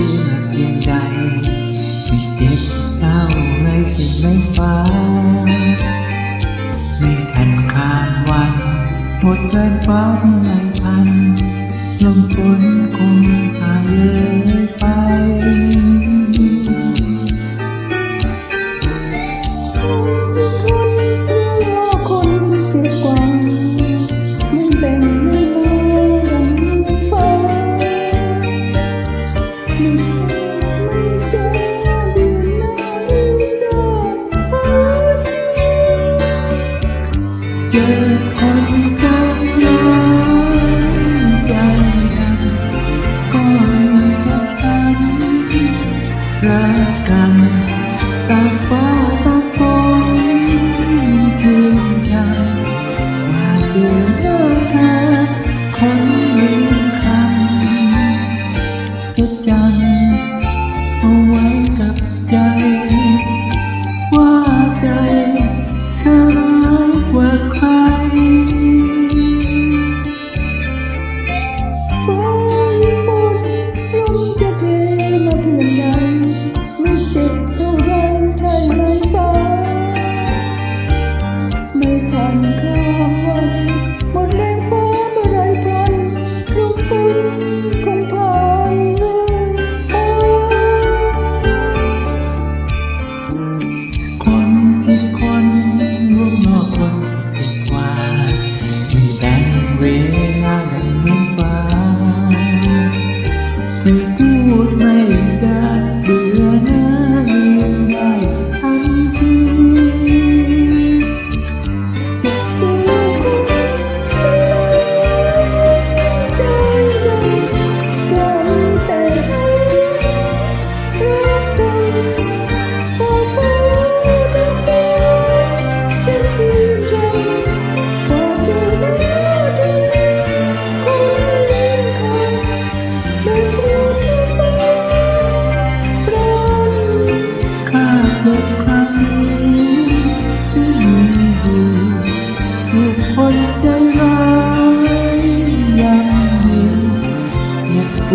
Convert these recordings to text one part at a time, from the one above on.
สียเพียงใดไม่เก็บเศร้าไรสิ่งไม่ฟ้า ไม่ทันข้านวันหมดใจฟ้าไม่พันลมฝนคงหาเลยไป เจอคนกำลังใจก็อยู่กับฉันรักกันตาฟ้าตาฝนชื่นใจวาเ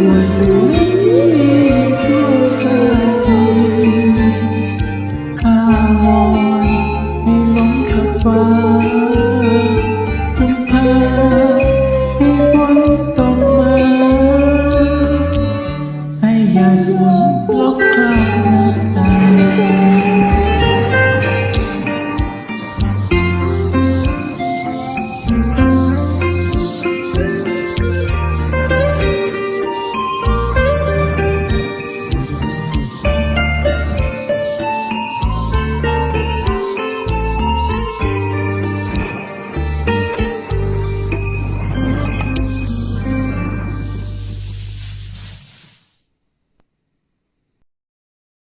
我与。